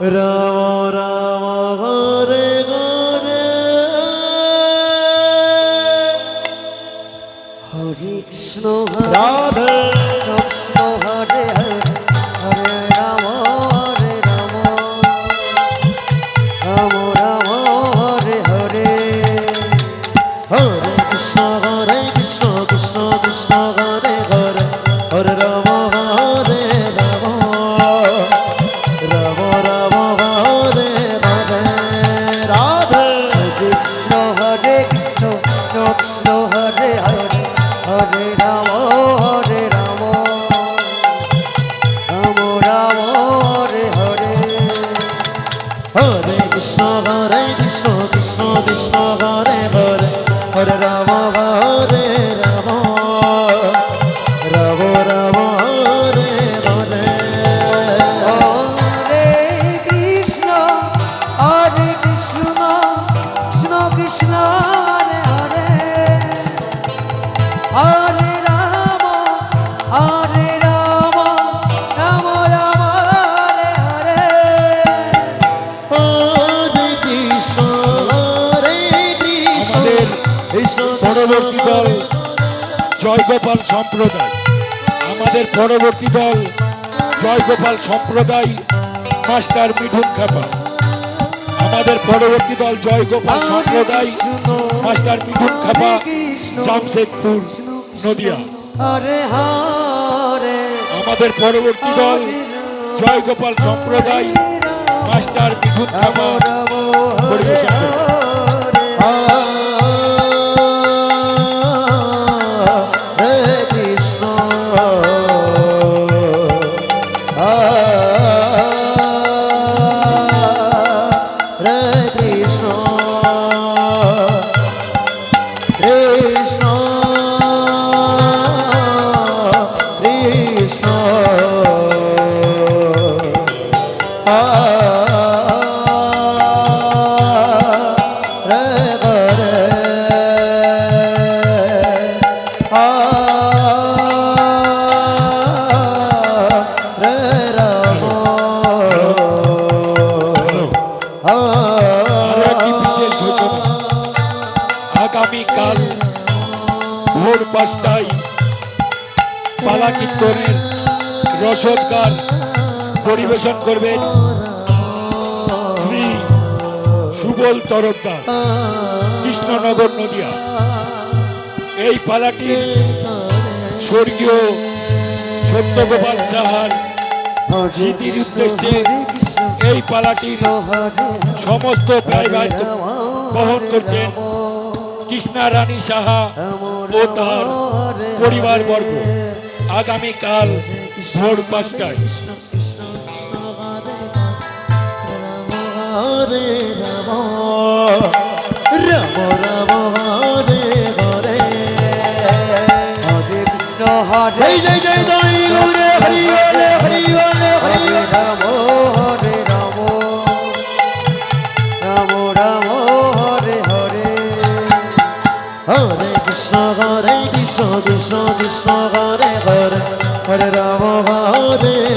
রাম রাম কৃষ্ণ পরবর্তী দল জয়গোপাল সম্প্রদায়। আমাদের পরবর্তী দল জয়গোপাল সম্প্রদায় মাস্টার মিঠুন খাপা। আমাদের পরবর্তী দল জয়গোপাল সম্প্রদায় মাস্টার মিঠুন খাপা জামশেদপুর নদিয়া। আমাদের পরবর্তী দল জয়গোপাল সম্প্রদায় মাস্টার মিঠুন খাপা। পরিবেশন আগামীকাল ভোর পাঁচটায় পালা কীর্তনের রসদ গান। পরিবেশন করবেন শ্রী সুবল তরফদার, কৃষ্ণনগর নদিয়া। এই পালাটি স্বর্গীয় সত্যগোপাল সাহার স্মৃতির উদ্দেশ্যে এই পালাটির সমস্ত ব্যয়ভার বহন করছেন কৃষ্ণা রানী সাহা ও তার পরিবারবর্গ। আগামীকাল ভোর পাঁচটায়। হরে রাম রাম রাম হরে হরে হরে জয় জয় জয় জয় গৌরে হরি হরি হরে হরে হরে হরে হরে কৃষ্ণ হরে কৃষ্ণ কৃষ্ণ কৃষ্ণ হরে হরে হরে হরে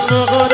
সহর